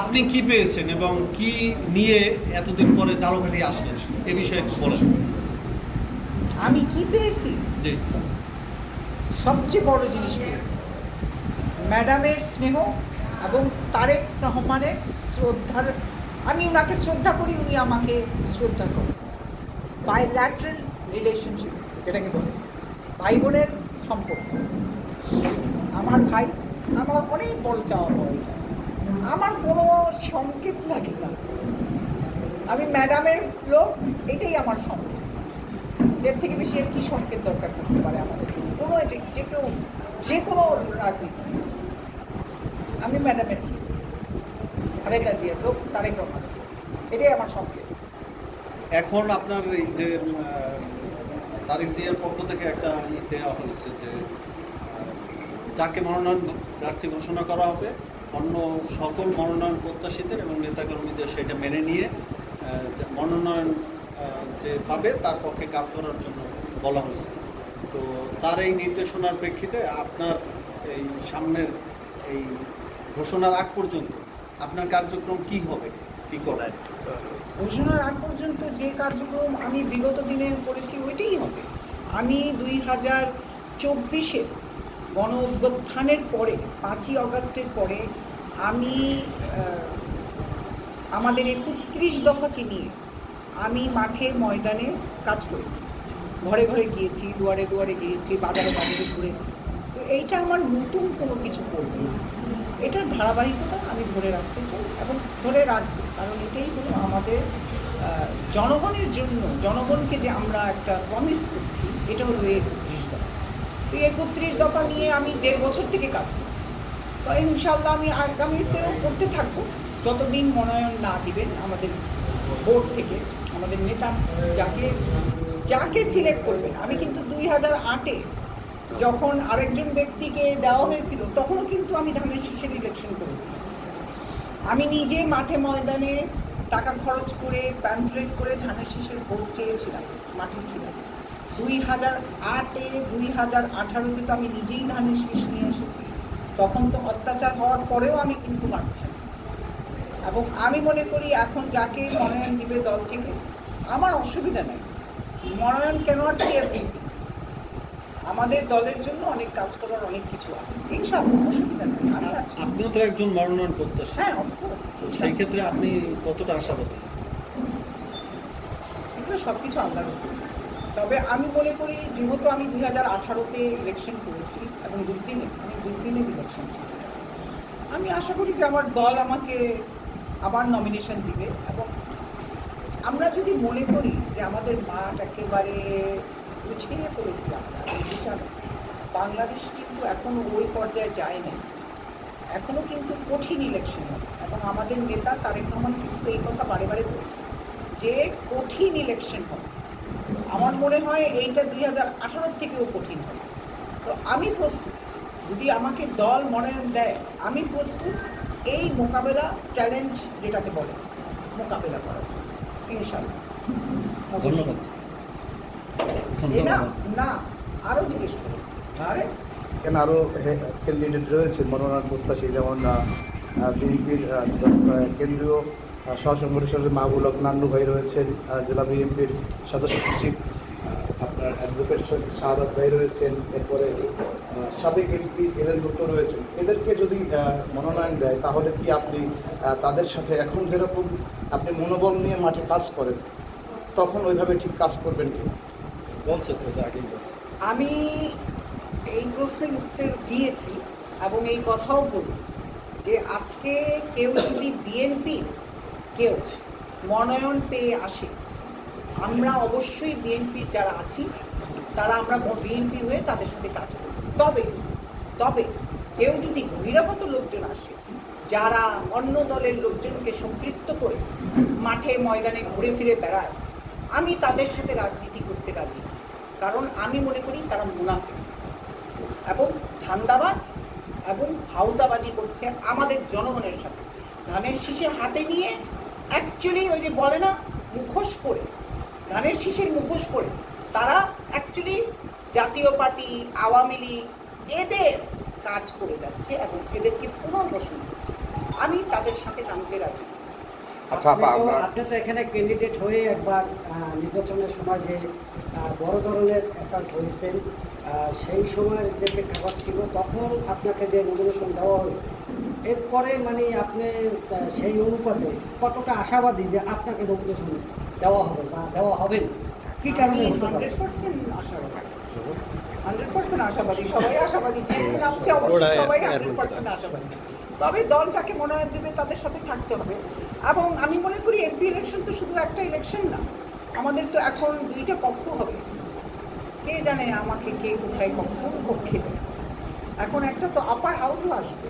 আপনি কি পেয়েছেন এবং কি নিয়ে এতদিন পরে জালকাঠি আসলেন? এ বিষয়ে একটু বলেন আমি কি পেয়েছি? জি। সবচেয়ে বড় জিনিস পেয়েছি। ম্যাডামের স্নেহ এবং তারেক রহমানের শ্রদ্ধার আমি ওনাকে শ্রদ্ধা করি উনি আমাকে শ্রদ্ধা করেন। বাইল্যাটারাল রিলেশনশিপ যেটাকে বলে ভাই বোনের সম্পর্ক। আমার ভাই আমার অনেক বড় চাওয়া এটা। আমার কোনো সংকেত লাগে না। আমি ম্যাডামের লোক, এটাই আমার সংকেত। এর থেকে বেশি আর কি সংকেত দরকার থাকতে পারে আমাদের কোনো যে কেউ, যে কোনো রাজনীতি। আমি ম্যাডামের খালেদা জিয়ার লোক, তারেক রহমান। এটাই আমার সংকেত। এখন আপনার এই যে তারিক জিয়ার পক্ষ থেকে একটা ই দেওয়া হয়েছে যে যাকে মনোনয়ন প্রার্থী ঘোষণা করা হবে অন্য সকল মনোনয়ন প্রত্যাশীদের এবং নেতাকর্মীদের সেটা মেনে নিয়ে মনোনয়ন যে পাবে তার পক্ষে কাজ করার জন্য বলা হয়েছে। তো তার এই নির্দেশনার প্রেক্ষিতে আপনার এই সামনের এই ঘোষণার আগ পর্যন্ত আপনার কার্যক্রম কি হবে? কি করায় ঘোষণার আগ পর্যন্ত যে কার্যক্রম আমি বিগত দিনে করেছি ওইটাই হবে। আমি দুই হাজার চব্বিশে গণ অভ্যুত্থানের পরে, পাঁচই অগাস্টের পরে আমি আমাদের একত্রিশ দফাকে নিয়ে আমি মাঠে ময়দানে কাজ করেছি। ঘরে ঘরে গিয়েছি, দুয়ারে দুয়ারে গিয়েছি, বাজারে বাজারে ঘুরেছি। তো এইটা আমার নতুন কোনো কিছু করবে না। এটার ধারাবাহিকতা আমি ধরে রাখতে চাই এবং ধরে রাখব। কারণ এটাই হলো আমাদের জনগণের জন্য, জনগণকে যে আমরা একটা প্রমিস করছি, এটা হলো দফা তো একত্রিশ দফা নিয়ে আমি দেড় বছর থেকে কাজ করছি। তো ইনশাল্লাহ আমি আগামীতেও করতে থাকব। যতদিন মনোনয়ন না দিবেন আমাদের বোর্ড থেকে, আমাদের নেতা যাকে যাকে সিলেক্ট করবেন, আমি কিন্তু দুই হাজার আটে যখন আরেকজন ব্যক্তিকে দেওয়া হয়েছিল, তখনও কিন্তু আমি ধানের শীষের ইলেকশন করেছিলাম আমি নিজে মাঠে ময়দানে টাকা খরচ করে প্যাম্পলেট করে ধানের শীষের ভোট চেয়েছিলাম, মাঠে ছিলাম। দুই হাজার আটে দুই হাজার আঠারোতে তো আমি নিজেই ধানের শীষ নিয়ে এসেছি। তখন তো অত্যাচার হওয়ার পরেও আমি কিন্তু মারছি এবং আমি মনে করি এখন যাকে মনোনয়ন দিবে দল থেকে আমার অসুবিধা নেই। মনোনয়ন কেন আর কি everything? আমাদের দলের জন্য অনেক কাজ করার অনেক কিছু আছে। ইনশাআল্লাহ অসুবিধা নেই আছি। আপনিও তো একজন মনোনয়ন প্রত্যাশী। হ্যাঁ সেই ক্ষেত্রে আপনি কতটা আশাবাদী? এগুলো সব কিছু উপর। তবে আমি মনে করি যেহেতু আমি দুই হাজার আঠারোতে ইলেকশন করেছি এবং দুর্দিনে আমি দুর্দিনের ইলেকশন ছিল। আমি আশা করি যে আমার দল আমাকে আবার নমিনেশন দিবে এবং আমরা যদি মনে করি যে আমাদের মাঠ একেবারে গুছিয়ে ফেলেছি আমরা বাংলাদেশ কিন্তু এখনও ওই পর্যায়ে যায় নাই এখনও কিন্তু কঠিন ইলেকশন এবং আমাদের নেতা তারেক রহমান কিন্তু এই কথা বারে বারে বলছে যে কঠিন ইলেকশন হবে। আমার মনে হয় এইটা দুই হাজার আঠারোর থেকেও কঠিন হবে। তো আমি প্রস্তুত যদি আমাকে দল মনোনয়ন দেয় আমি প্রস্তুত এই মোকাবেলা চ্যালেঞ্জ যেটাকে বলে মোকাবেলা করার জন্য ইনশাল্লাহ ধন্যবাদ। না না আরও জিজ্ঞেস করুন আরে? এখানে আরও ক্যান্ডিডেট রয়েছে মনোনয়ন প্রত্যাশী যেমন বিএনপির কেন্দ্রীয় আহ, সহসংগঠনের মাহবুল হক নান্নু ভাই রয়েছেন জেলা বিএনপির সদস্য সচিব আপনার অ্যাডভোকেট শাহাদ ভাই রয়েছেন এরপরে সাবেক এমপি এলেন গুপ্ত রয়েছেন। এদেরকে যদি মনোনয়ন দেয় তাহলে কি আপনি তাদের সাথে এখন যেরকম আপনি মনোবল নিয়ে মাঠে কাজ করেন তখন ওইভাবে ঠিক কাজ করবেন কি বলছে তো আগেই বলছে আমি এই প্রশ্নের উত্তর দিয়েছি এবং এই কথাও বলি যে আজকে কেউ যদি বিএনপি কেউ মনোনয়ন পেয়ে আসে। আমরা অবশ্যই বিএনপির যারা আছি, তারা আমরা বিএনপি হয়ে তাদের সাথে কাজ করব তবে তবে কেউ যদি বহিরাগত লোকজন আসে, যারা অন্য দলের লোকজনকে সম্পৃক্ত করে মাঠে ময়দানে ঘুরে ফিরে বেড়ায়, আমি তাদের সাথে রাজনীতি করতে রাজি। কারণ আমি মনে করি তারা মুনাফিক। এবং ধান্দাবাজ এবং হাউদাবাজি করছে আমাদের জনগণের সাথে। ধানের শীষে হাতে নিয়ে অ্যাকচুয়ালি ওই যে বলে না মুখোশ পরে ধানের শীষের মুখোশ পরে তারা অ্যাকচুয়ালি জাতীয় পার্টি আওয়ামী লীগ এদের কাজ করে যাচ্ছে এবং এদেরকে পুনর্বাসন করছে। আমি তাদের সাথে নামতে রাজি। আচ্ছা আপনি তো- আমরা আপনি তো এখানে ক্যান্ডিডেট হয়ে একবার নির্বাচনের সময় যে আহ, বড় ধরনের অ্যাসাল্ট হয়েছেন আহ, সেই সময়ের যে প্রেক্ষাপট ছিল তখন আপনাকে যে নমিনেশন দেওয়া হয়েছে এরপরে মানে আপনি সেই অনুপাতে কতটা আশাবাদী যে আপনাকে নমিনেশন দেওয়া হবে বা দেওয়া হবে না? কি কারণে হতে পারে? হান্ড্রেড পার্সেন্ট আশাবাদী। হান্ড্রেড পার্সেন্ট আশাবাদী সবাই আশাবাদী নামছে অবশ্যই সবাই হান্ড্রেড পার্সেন্ট আশাবাদী। তবে দল যাকে মনোনয়ন দেবে তাদের সাথে থাকতে হবে। এবং আমি মনে করি এমপি ইলেকশন তো শুধু একটা ইলেকশন না আমাদের তো এখন দুইটা কক্ষ হবে। কে জানে আমাকে কে কোথায় কক্ষ কোন কক্ষে এখন একটা তো আপার হাউসও আসবে।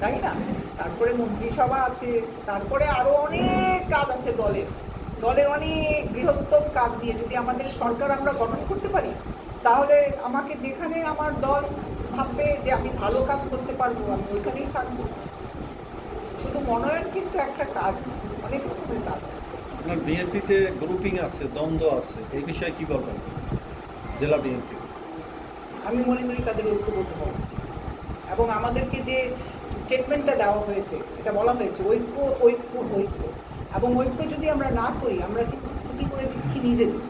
তাই না? তারপরে মন্ত্রিসভা আছে তারপরে আরও অনেক কাজ আছে দলের। দলের অনেক বৃহত্তম কাজ নিয়ে যদি আমাদের সরকার আমরা গঠন করতে পারি তাহলে আমাকে যেখানে আমার দল ভাববে যে আমি ভালো কাজ করতে পারব আমি ওইখানেই থাকব। শুধু মনোনয়ন কিন্তু একটা কাজ অনেক রকমের কাজ আছে। আপনার বিএনপিতে গ্রুপিং আছে দ্বন্দ্ব আছে এই বিষয়ে কি বলবেন? জেলা বিএনপি। আমি মনে করি তাদের ঐক্যবদ্ধ হওয়া উচিত। এবং আমাদেরকে যে স্টেটমেন্টটা দেওয়া হয়েছে, এটা বলা হয়েছে, ঐক্য ঐক্য ঐক্য। এবং ঐক্য যদি আমরা না করি, আমরা কিন্তু ক্ষতি করে দিচ্ছি নিজেদের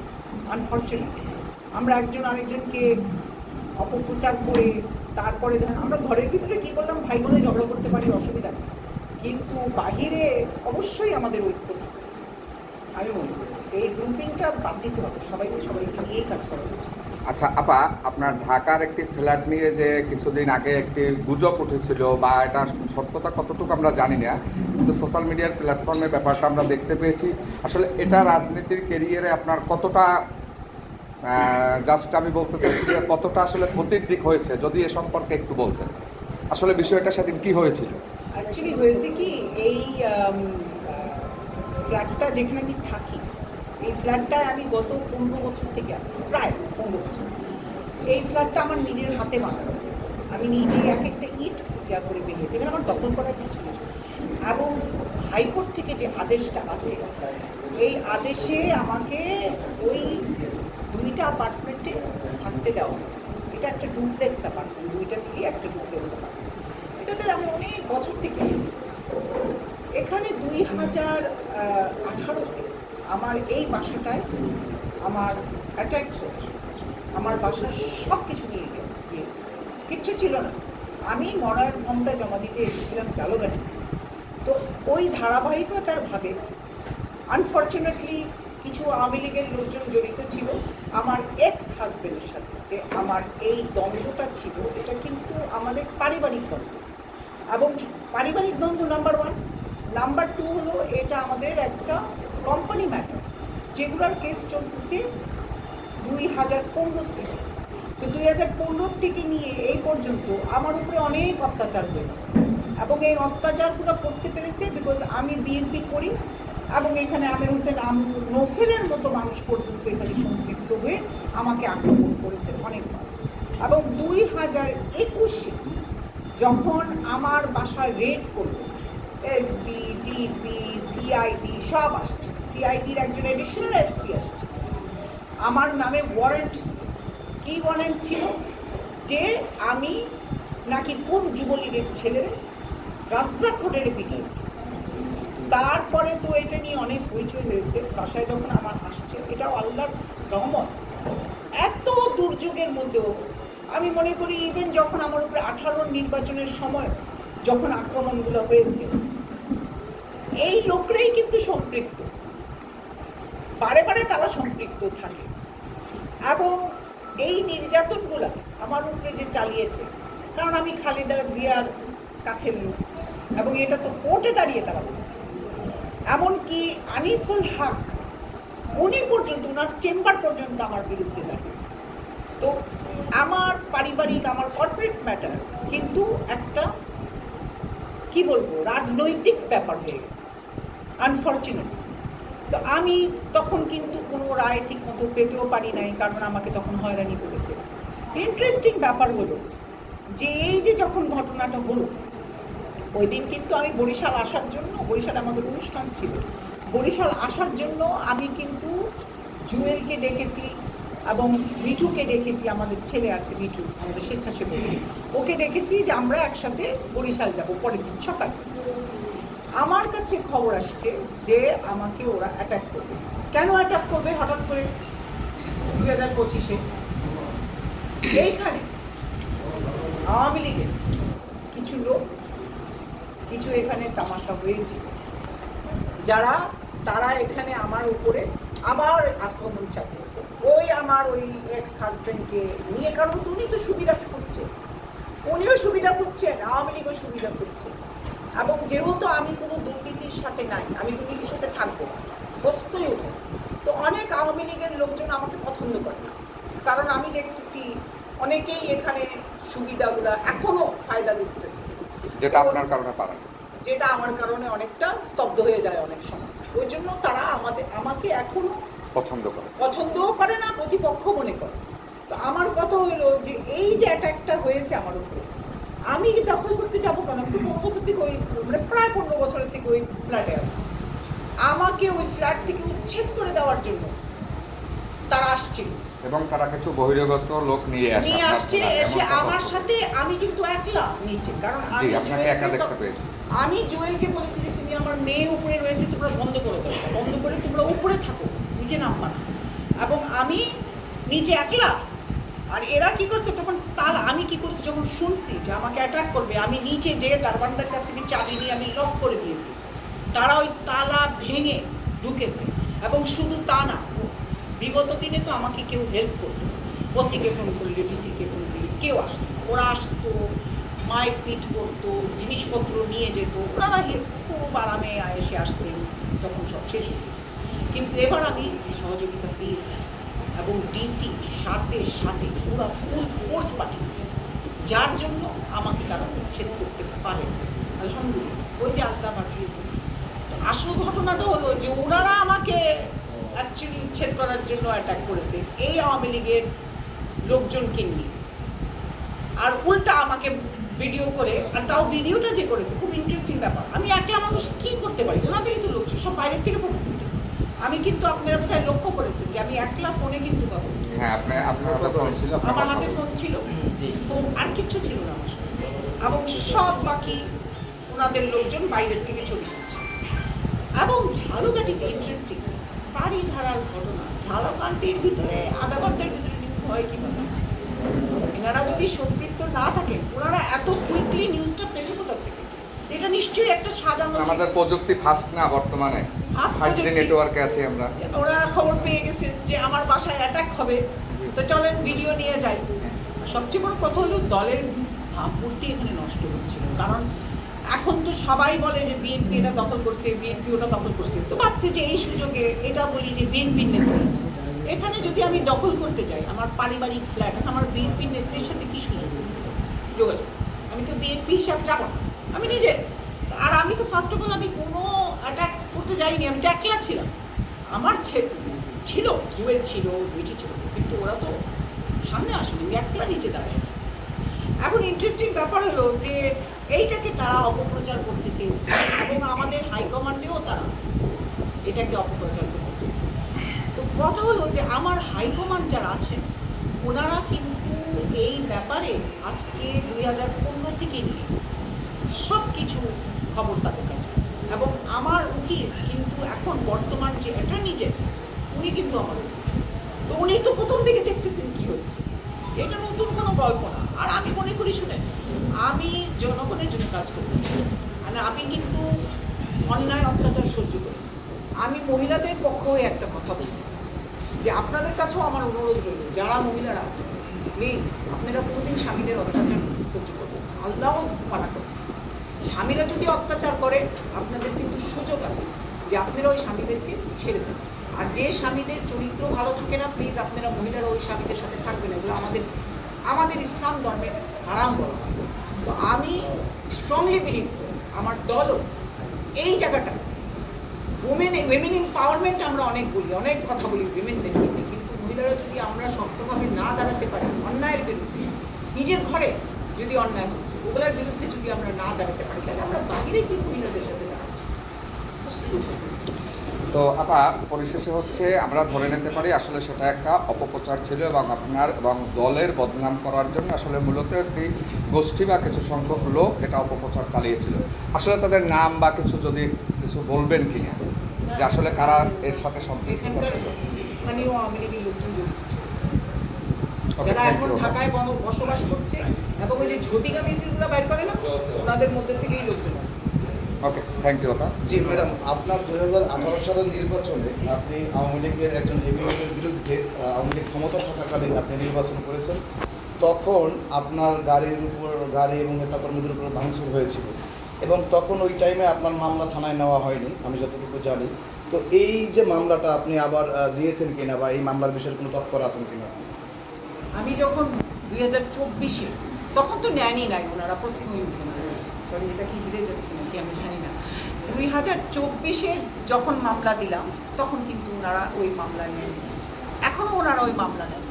আনফর্চুনেটলি আমরা একজন আরেকজনকে অপপ্রচার করে, তারপরে আমরা ঘরের ভিতরে কী বললাম, ভাই বোনে ঝগড়া করতে পারি, অসুবিধা নেই। কিন্তু বাহিরে অবশ্যই আমাদের ঐক্য আমি মনে করি। এই গ্রুপিংটা বাদ দিতে হবে। সবাইকে সবাইকে নিয়েই কাজ করা উচিত আচ্ছা আপা আপনার ঢাকার একটি ফ্ল্যাট নিয়ে যে কিছুদিন আগে একটি গুজব উঠেছিল বা এটা সত্যতা কতটুকু আমরা জানি না কিন্তু সোশ্যাল মিডিয়ার প্ল্যাটফর্মে ব্যাপারটা আমরা দেখতে পেয়েছি। আসলে এটা রাজনীতির কেরিয়ারে আপনার কতটা জাস্ট আমি বলতে চাচ্ছি যে কতটা আসলে ক্ষতির দিক হয়েছে যদি এ সম্পর্কে একটু বলতেন। আসলে বিষয়টা সেদিন কি হয়েছিল? অ্যাকচুয়ালি হয়েছে কি এই ফ্ল্যাটটা যেখানে আমি থাকি, এই ফ্ল্যাটটায় আমি গত পনেরো বছর থেকে আছি, প্রায় পনেরো বছর। এই ফ্ল্যাটটা আমার নিজের হাতে বানানো। আমি নিজে এক একটা ইট ইয়া করে বেরিয়েছি, এখানে আমার দখল করার কিছু নেই। এবং হাইকোর্ট থেকে যে আদেশটা আছে, এই আদেশে আমাকে ওই দুইটা অ্যাপার্টমেন্টে থাকতে দেওয়া হয়েছে। এটা একটা ডুপ্লেক্স অ্যাপার্টমেন্ট দুইটা একটা ডুপ্লেক্স অ্যাপার্টমেন্ট এটাতে আমি অনেক বছর থেকে আছি। এখানে দুই হাজার আঠারোতে আমার এই বাসাটায় আমার অ্যাটাক আমার বাসার সব কিছু নিয়ে গিয়েছিল কিচ্ছু ছিল না। আমি মরার ফর্মটা জমা দিতে এসেছিলাম জালোগাটি তো ওই ধারাবাহিকতার ভাবে আনফর্চুনেটলি কিছু আওয়ামী লীগের লোকজন জড়িত ছিল। আমার এক্স হাজবেন্ডের সাথে যে আমার এই দ্বন্দ্বটা ছিল, এটা কিন্তু আমাদের পারিবারিক দ্বন্দ্ব। এবং পারিবারিক দ্বন্দ্ব নাম্বার ওয়ান নাম্বার টু হলো এটা আমাদের একটা কোম্পানি ম্যাটার্স যেগুলোর কেস চলতেছে দুই হাজার পনেরো থেকে। তো দুই হাজার পনেরো থেকে নিয়ে এই পর্যন্ত আমার উপরে অনেক অত্যাচার হয়েছে এবং এই অত্যাচারগুলো করতে পেরেছে বিকজ আমি বিএনপি করি এবং এখানে আমির হোসেন আম নফেলের মতো মানুষ পর্যন্ত এখানে সম্পৃক্ত হয়ে আমাকে আক্রমণ করেছে অনেকবার। এবং দুই হাজার একুশে যখন আমার বাসায় রেড করল এসপি ডিপি সিআইডি সব আসছে। সিআইডির একজন এডিশনাল এসপি আসছে। আমার নামে ওয়ারেন্ট কি ওয়ারেন্ট ছিল? যে আমি নাকি কোন যুবলীগের ছেলে রাজ্জাক হোটেলে পিটিয়েছি। তারপরে তো এটা নিয়ে অনেক হইচই হয়েছে। বাসায় যখন আমার আসছে, এটাও আল্লাহর রহমত। এত দুর্যোগের মধ্যেও আমি মনে করি ইভেন যখন আমার উপরে আঠারোর নির্বাচনের সময় যখন আক্রমণগুলো হয়েছে। এই লোকরাই কিন্তু সম্পৃক্ত। বারে বারে তারা সম্পৃক্ত থাকে। এবং এই নির্যাতনগুলো আমার উপরে যে চালিয়েছে, কারণ আমি খালেদা জিয়ার কাছের লোক এবং এটা তো কোর্টে দাঁড়িয়ে তারা বলেছে। এমনকি আনিসুল হক, উনি পর্যন্ত ওনার চেম্বার পর্যন্ত আমার বিরুদ্ধে দাঁড়িয়েছে। তো আমার পারিবারিক, আমার কর্পোরেট ম্যাটার কিন্তু একটা কি বলব, রাজনৈতিক ব্যাপার হয়ে গেছে আনফর্চুনেট তো আমি তখন কিন্তু কোনো রায় ঠিক মতো পেতেও পারি নাই, কারণ আমাকে তখন হয়রানি করেছে। ইন্টারেস্টিং ব্যাপার হলো যে এই যে যখন ঘটনাটা হলো, ওই দিন কিন্তু আমি বরিশাল আসার জন্য, বরিশাল আমাদের অনুষ্ঠান ছিল। বরিশাল আসার জন্য আমি কিন্তু জুয়েলকে ডেকেছি এবং মিঠুকে ডেকেছি, আমাদের ছেলে আছে মিঠু, আমাদের স্বেচ্ছাসেবক। ওকে ডেকেছি যে আমরা একসাথে বরিশাল যাব পরের দিন সকালে। কাছে খবর আসছে যে আমাকে ওরা অ্যাটাক করবে। কেন অ্যাটাক করবে হঠাৎ করে? দুই হাজার পঁচিশে। এইখানে আওয়ামী লীগের কিছু লোক, কিছু এখানে তামাশা হয়েছে। যারা, তারা এখানে আমার উপরে আবার আক্রমণ চালিয়েছে। ওই আমার ওই এক্স হাজবেন্ডকে নিয়ে কারণ উনি তো সুবিধা করছে উনিও সুবিধা করছেন আওয়ামী লীগও সুবিধা করছে এবং যেহেতু আমি কোনো দুর্নীতির সাথে নাই আমি দুর্নীতির সাথে থাকব উঠে তো অনেক আওয়ামী লীগের লোকজন আমাকে পছন্দ করে না। কারণ আমি দেখতেছি অনেকেই এখানে সুবিধাগুলা এখনও ফায়দা লুটতেছে। যেটা আপনার কারণে পারেন যেটা আমার কারণে অনেকটা স্তব্ধ হয়ে যায় অনেক সময়। ওই জন্য তারা আমাদের আমাকে এখনও পছন্দ করে। পছন্দও করে না প্রতিপক্ষ মনে করে। তো আমার কথা হলো যে এই যে অ্যাটাকটা হয়েছে আমার উপরে আমি দখল করতে যাব কেন? আমি তো পনেরো বছর থেকে ওই মানে প্রায় পনেরো বছরের থেকে ওই ফ্ল্যাটে আছি। আমাকে ওই ফ্ল্যাট থেকে উচ্ছেদ করে দেওয়ার জন্য তারা আসছিল এবং তারা কিছু বহিরাগত লোক নিয়ে আসে নিয়ে আসছে এসে আমার সাথে আমি কিন্তু একলা নিচে কারণ আমি আপনাকে একা জুয়েলকে দেখতে পেয়েছি। আমি জুয়েলকে বলেছি যে আমার মেয়ে উপরে রয়েছে, তোমরা বন্ধ করে দাও। বন্ধ করে তোমরা উপরে থাকো নিচে নামবা এবং আমি নিচে একলা, আর এরা কি করছে, তখন তালা আমি কি করছি, যখন শুনছি যে আমাকে অ্যাটাক করবে, আমি নিচে যেয়ে দারবানদার কাছ থেকে চাবি নিয়ে আমি লক করে দিয়েছি। তারা ওই তালা ভেঙে ঢুকেছে, এবং শুধু তা না, বিগত দিনে তো আমাকে কেউ হেল্প করতো ওসিকে ফোন করলে, ডিসিকে ফোন করলে, কেউ আসতো ওরা আসতো মাইক পিট করতো, জিনিসপত্র নিয়ে যেত। ওনারা খুব আরামে এসে আসতেন, তখন সব শেষ যেত। কিন্তু এবার আমি সহযোগিতা পেয়েছি এবং ডিসি সাথে সাথে পুরো ফুল ফোর্স পাঠিয়েছে, যার জন্য আমাকে তারা উচ্ছেদ করতে পারে। আলহামদুলিল্লাহ, ওই যে আল্লাহ বাঁচিয়েছে তো আসল ঘটনাটা হলো যে ওনারা আমাকে অ্যাকচুয়ালি উচ্ছেদ করার জন্য অ্যাটাক করেছে এই আওয়ামী লীগের লোকজনকে নিয়ে। আর উল্টা আমাকে ভিডিও করে আর তাও ভিডিওটা যে করেছে খুব ইন্টারেস্টিং ব্যাপার। আমি একলা মানুষ কি করতে পারি? ওনাদেরই তো লোকজন সব বাইরের থেকে তুলতেছে আমি কিন্তু আপনারা বোধহয় লক্ষ্য করেছেন যে আমি একলা ফোনে কিন্তু। হ্যাঁ আপনি আপনার হাতে ফোন ছিল আমার হাতে ফোন ছিল। ফোন আর কিচ্ছু ছিল না এবং সব বাকি ওনাদের লোকজন বাইরের থেকে ছবি তুলছে এবং ঝালুকাঠিতে ইন্টারেস্টিং বাড়ি ধারার ঘটনা ঝালকাঠির ভিতরে আধা ঘণ্টার ভিতরে নিউজ হয় কীভাবে? এনারা যদি সম্পৃক্ত না থাকেন ওনারা এত কুইকলি নিউজটা পেলে কোথা থেকে এটা নিশ্চয়ই একটা সাজানো আমাদের প্রযুক্তি ফাস্ট না বর্তমানে। ফাইভ জি নেটওয়ার্কে আছি আমরা। ওনারা খবর পেয়ে গেছেন যে আমার বাসায় অ্যাটাক হবে। তো চলেন ভিডিও নিয়ে যাই। সবচেয়ে বড় কথা হলো দলের ভাবমূর্তি এখানে নষ্ট হচ্ছিল। কারণ এখন তো সবাই বলে যে বিএনপি এটা দখল করছে বিএনপি ওটা দখল করছে। তো ভাবছি যে এই সুযোগে এটা বলি যে বিএনপির নেত্রী। এখানে যদি আমি দখল করতে যাই, আমার পারিবারিক ফ্ল্যাট আমার বিএনপির নেত্রীর সাথে কি সুযোগ? যোগাযোগ। আমি তো বিএনপি হিসাব যাব না। আমি নিজে। আর আমি তো ফার্স্ট অফ অল আমি কোনো অ্যাটাক করতে যাইনি, আমি তো একলা ছিলাম। আমার ছে- ছিল, জুয়েল ছিল, মিঠি ছিল, কিন্তু ওরা তো সামনে আসেনি, আমি একলা নিচে দাঁড়িয়েছি এখন ইন্টারেস্টিং ব্যাপার হলো যে এইটাকে তারা অপপ্রচার করতে চেয়েছে, এবং আমাদের হাইকমান্ডেও তারা এটাকে অপপ্রচার করতে চেয়েছে। কথা হলো যে আমার হাইকমান্ড যারা আছেন, ওনারা কিন্তু এই ব্যাপারে আজকে দুই হাজার পনেরো থেকে নিয়ে সব কিছু খবর তাদের কাছে আছে। এবং আমার উকিল কিন্তু এখন বর্তমান যে অ্যাটর্নি জেনারেল উনি কিন্তু আমার তো উনি তো প্রথম থেকে দেখতেছেন কি হচ্ছে। এটা নতুন কোনো গল্প না। আর আমি মনে করি শুনে আমি জনগণের জন্য কাজ করতে মানে আমি কিন্তু অন্যায় অত্যাচার সহ্য করি আমি মহিলাদের পক্ষ হয়ে একটা কথা বলছি। যে আপনাদের কাছেও আমার অনুরোধ রইল, যারা মহিলারা আছেন প্লিজ আপনারা কোনোদিন স্বামীদের অত্যাচার সহ্য করবেন। আল্লাহ মানা করেছে স্বামীরা যদি অত্যাচার করে, আপনাদের কিন্তু সুযোগ আছে যে আপনারা ওই স্বামীদেরকে ছেড়ে দেন। আর যে স্বামীদের চরিত্র ভালো থাকে না প্লিজ আপনারা মহিলারা ওই স্বামীদের সাথে থাকবেন এগুলো আমাদের আমাদের ইসলাম ধর্মের আরাম বলা। তো আমি স্ট্রংলি বিলিভ আমার দলও এই জায়গাটা উমেন উইমেন এম্পাওয়ারমেন্ট আমরা অনেক বলি, অনেক কথা বলি উইমেনদের নিয়ে কিন্তু মহিলারা যদি আমরা শক্তভাবে না দাঁড়াতে পারি, অন্যায়ের বিরুদ্ধে, নিজের ঘরে যদি অন্যায় হচ্ছে, ওগুলোর বিরুদ্ধে যদি আমরা না দাঁড়াতে পারি, তাহলে আমরা বাইরে কি মহিলাদের সাথে তো আপা, পরিশেষে হচ্ছে আমরা ধরে নিতে পারি, আসলে সেটা একটা অপপ্রচার ছিল এবং আপনার এবং দলের বদনাম করার জন্য আসলে মূলত একটি গোষ্ঠী বা কিছু সংখ্যক লোক এটা অপপ্রচার চালিয়েছিল। আসলে তাদের নাম বা কিছু যদি কিছু বলবেন কিনা? যে আসলে কারা এর সাথে সম্পৃক্ত ছিল। স্থানীয় আওয়ামী লীগের লোকজন জড়িত যারা এখন ঢাকায় বসবাস করছে এবং ওই যে ঝটিকা মিছিলগুলো বাইর করে না ওনাদের মধ্যে থেকেই লোকজন আছে। ওকে থ্যাংক ইউ ওটা জি ম্যাডাম আপনার দুই হাজার আঠারো সালের নির্বাচনে আপনি আওয়ামী লীগের একজন এমএলএর বিরুদ্ধে আহ, আওয়ামী লীগ ক্ষমতা থাকাকালীন আপনি নির্বাচন করেছেন। তখন আপনার গাড়ির উপর গাড়ি এবং নেতাকর্মীদের উপর ভাঙচুর হয়েছিল। এবং তখন ওই টাইমে আপনার মামলা থানায় নেওয়া হয়নি, আমি যতটুকু জানি। তো এই যে মামলাটা আপনি আবার দিয়েছেন কিনা বা এই মামলার বিষয়ে কোনো তৎপর আছেন কিনা? আমি যখন দুই হাজার চব্বিশে, তখন তো নেয়নি নাই, ওনারা প্রশ্নই উঠে না সরি এটা কি হিরে যাচ্ছে নাকি? আমি জানি না। দুই হাজার চব্বিশের যখন মামলা দিলাম, তখন কিন্তু ওনারা ওই মামলা নেন এখনও ওনারা ওই মামলা নেন।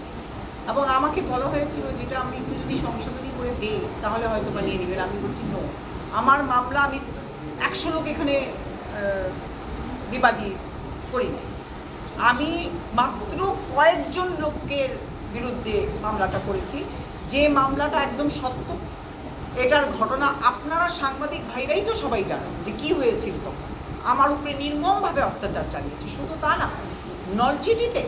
এবং আমাকে বলা হয়েছিল, যেটা আমি একটু যদি সংশোধনী করে দিই, তাহলে হয়তো বা নিয়ে নেবেন। আমি বলছি, নো। আমার মামলা আমি একশো লোক এখানে বিবাদী করি আমি মাত্র কয়েকজন লোকের বিরুদ্ধে মামলাটা করেছি। যে মামলাটা একদম সত্য, এটার ঘটনা আপনারা সাংবাদিক ভাইরাই তো সবাই জানেন যে কি হয়েছিল তখন। আমার উপরে নির্মমভাবে অত্যাচার চালিয়েছে, শুধু তা না নলচিটিতে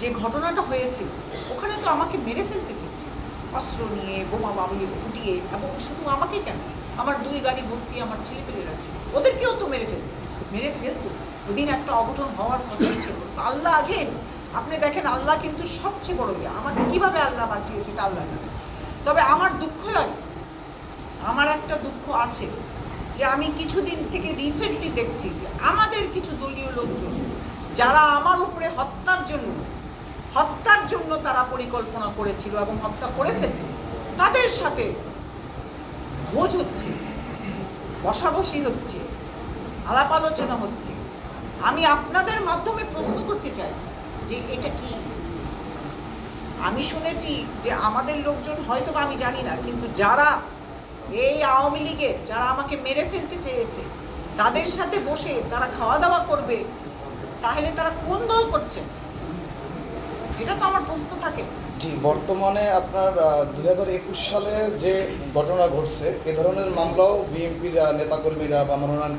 যে ঘটনাটা হয়েছিল, ওখানে তো আমাকে মেরে ফেলতে চেয়েছে অস্ত্র নিয়ে, বোমা বাবিয়ে ফুটিয়ে, এবং শুধু আমাকে কেন? আমার দুই গাড়ি ভর্তি আমার ছেলেপেলেরা ছিল ওদেরকেও তো মেরে ফেলতো মেরে ফেলতো ওদিন একটা অঘটন হওয়ার কথা ছিল আল্লাহ আগে, আপনি দেখেন আল্লাহ কিন্তু সবচেয়ে বড় ইয়ে। আমাকে কীভাবে আল্লাহ বাঁচিয়েছে এটা আল্লাহ জানে। তবে আমার দুঃখ লাগে। আমার একটা দুঃখ আছে যে আমি কিছুদিন থেকে রিসেন্টলি দেখছি যে আমাদের কিছু দলীয় লোকজন, যারা আমার উপরে হত্যার জন্য হত্যার জন্য তারা পরিকল্পনা করেছিল এবং হত্যা করে ফেলত তাদের সাথে ভোজ হচ্ছে বসাবসি হচ্ছে, আলাপ আলোচনা হচ্ছে। আমি আপনাদের মাধ্যমে প্রশ্ন করতে চাই যে এটা কি? আমি শুনেছি যে আমাদের লোকজন হয়তো আমি জানি না, কিন্তু যারা এই আওয়ামী লীগের, যারা আমাকে মেরে ফেলতে চেয়েছে, তাদের সাথে বসে তারা খাওয়া দাওয়া করবে, তাহলে তারা কোন দল করছে? এটা তো আমার প্রশ্ন থাকে। জি, বর্তমানে আপনার দু হাজার একুশ সালে যে ঘটনা ঘটছে, এ ধরনের মামলাও বিএনপির নেতাকর্মীরা বা মনোনয়ন